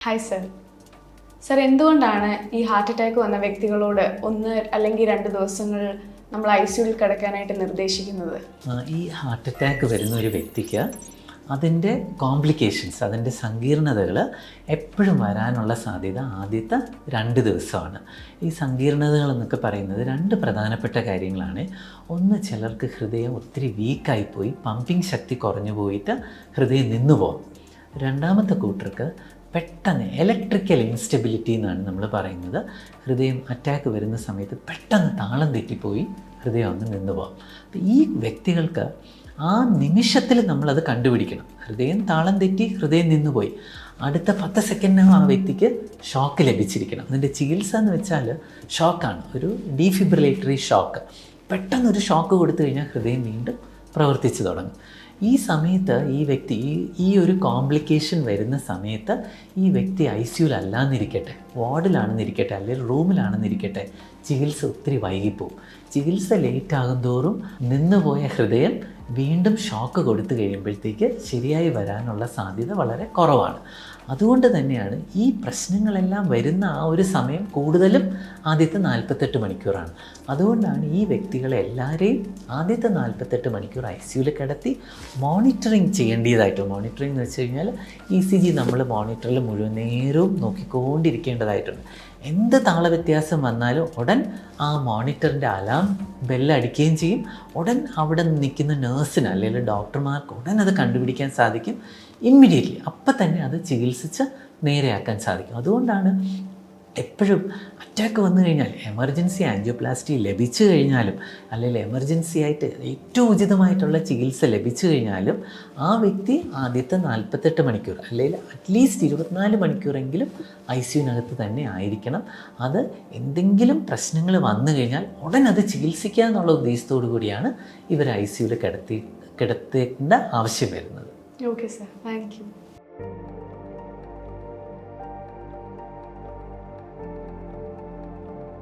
Hi sir sir എന്തുകൊണ്ടാണ് ഈ heart attack വന്ന വ്യക്തികളോട് ഒന്ന് അല്ലെങ്കിൽ രണ്ട് ദിവസങ്ങൾ നമ്മൾ ഐ സിയുയിൽ കിടക്കാനായിട്ട് നിർദ്ദേശിക്കുന്നത്? ഈ ഹാർട്ട് അറ്റാക്ക് വരുന്ന ഒരു വ്യക്തിക്ക് അതിന്റെ കോംപ്ലിക്കേഷൻസ് അതിന്റെ സങ്കീർണതകൾ എപ്പോഴും വരാനുള്ള സാധ്യത ആദ്യത്തെ രണ്ട് ദിവസമാണ്. ഈ സങ്കീർണതകൾ എന്നൊക്കെ പറയുന്നത് രണ്ട് പ്രധാനപ്പെട്ട കാര്യങ്ങളാണ്. ഒന്ന് ചിലർക്ക് ഹൃദയം ഒത്തിരി വീക്കായിപ്പോയി പമ്പിങ് ശക്തി കുറഞ്ഞു പോയിട്ട് ഹൃദയം നിന്നു പോകും രണ്ടാമത്തെ കൂട്ടർക്ക് പെട്ടെന്ന് ഇലക്ട്രിക്കൽ ഇൻസ്റ്റബിലിറ്റി എന്നാണ് നമ്മൾ പറയുന്നത്. ഹൃദയം അറ്റാക്ക് വരുന്ന സമയത്ത് പെട്ടെന്ന് താളം തെറ്റിപ്പോയി ഹൃദയം ഒന്ന് നിന്നു പോകാം അപ്പോൾ ഈ വ്യക്തികൾക്ക് ആ നിമിഷത്തിൽ നമ്മളത് കണ്ടുപിടിക്കണം. ഹൃദയം താളം തെറ്റി ഹൃദയം നിന്നുപോയി അടുത്ത പത്ത് സെക്കൻഡിനും ആ വ്യക്തിക്ക് ഷോക്ക് ലഭിച്ചിരിക്കണം. അതിന്റെ ചികിത്സ എന്ന് വെച്ചാൽ ഷോക്കാണ് ഒരു ഡീഫിബ്രിലേറ്ററി ഷോക്ക് പെട്ടെന്നൊരു ഷോക്ക് കൊടുത്തു കഴിഞ്ഞാൽ ഹൃദയം വീണ്ടും പ്രവർത്തിച്ചു തുടങ്ങും. ഈ സമയത്ത് ഈ വ്യക്തി ഈ ഒരു കോംപ്ലിക്കേഷൻ വരുന്ന സമയത്ത് ഈ വ്യക്തി ഐ സിയുലല്ലാന്നിരിക്കട്ടെ വാർഡിലാണെന്നിരിക്കട്ടെ അല്ലെങ്കിൽ റൂമിലാണെന്നിരിക്കട്ടെ ചികിത്സ ഒത്തിരി വൈകിപ്പോവും. ചികിത്സ ലേറ്റ് ആകുന്തോറും നിന്നുപോയ ഹൃദയം വീണ്ടും ഷോക്ക് കൊടുത്തു കഴിയുമ്പോഴത്തേക്ക് ശരിയായി വരാനുള്ള സാധ്യത വളരെ കുറവാണ്. അതുകൊണ്ട് തന്നെയാണ് ഈ പ്രശ്നങ്ങളെല്ലാം വരുന്ന ആ ഒരു സമയം കൂടുതലും ആദ്യത്തെ നാൽപ്പത്തെട്ട് മണിക്കൂറാണ്. അതുകൊണ്ടാണ് ഈ വ്യക്തികളെ എല്ലാവരെയും ആദ്യത്തെ നാൽപ്പത്തെട്ട് മണിക്കൂർ ഐ സിയുയിൽ കിടത്തി മോണിറ്ററിങ് ചെയ്യേണ്ടതായിട്ട് മോണിറ്ററിങ് എന്ന് വെച്ച് കഴിഞ്ഞാൽ ഇ സി ജി നമ്മൾ മോണിറ്ററിൽ മുഴുവൻ നേരവും നോക്കിക്കൊണ്ടിരിക്കേണ്ടതായിട്ടുണ്ട്. എന്ത് താളവ്യത്യാസം വന്നാലും ഉടൻ ആ മോണിറ്ററിന്റെ അലാം ബെല്ലടിക്കുകയും ചെയ്യും. ഉടൻ അവിടെ നിൽക്കുന്ന നേഴ്സിന് അല്ലെങ്കിൽ ഡോക്ടർമാർക്ക് ഉടൻ അത് കണ്ടുപിടിക്കാൻ സാധിക്കും. ഇമ്മീഡിയറ്റ്ലി അപ്പം തന്നെ അത് ചികിത്സിച്ച് നേരെയാക്കാൻ സാധിക്കും. അതുകൊണ്ടാണ് എപ്പോഴും അറ്റാക്ക് വന്നു കഴിഞ്ഞാൽ എമർജൻസി ആൻജിയോപ്ലാസ്റ്റി ലഭിച്ചു കഴിഞ്ഞാലും അല്ലെങ്കിൽ എമർജൻസി ആയിട്ട് ഏറ്റവും ഉചിതമായിട്ടുള്ള ചികിത്സ ലഭിച്ചു കഴിഞ്ഞാലും ആ വ്യക്തി ആദ്യത്തെ നാൽപ്പത്തെട്ട് മണിക്കൂർ അല്ലെങ്കിൽ അറ്റ്ലീസ്റ്റ് ഇരുപത്തിനാല് മണിക്കൂറെങ്കിലും ഐ സിയുനകത്ത് തന്നെ ആയിരിക്കണം. അത് എന്തെങ്കിലും പ്രശ്നങ്ങൾ വന്നു കഴിഞ്ഞാൽ ഉടൻ അത് ചികിത്സിക്കുക എന്നുള്ള ഉദ്ദേശത്തോടു കൂടിയാണ് ഇവർ ഐ സിയുവിൽ കിടത്തി കിടത്തേണ്ട ആവശ്യം വരുന്നത്. Okay sir thank you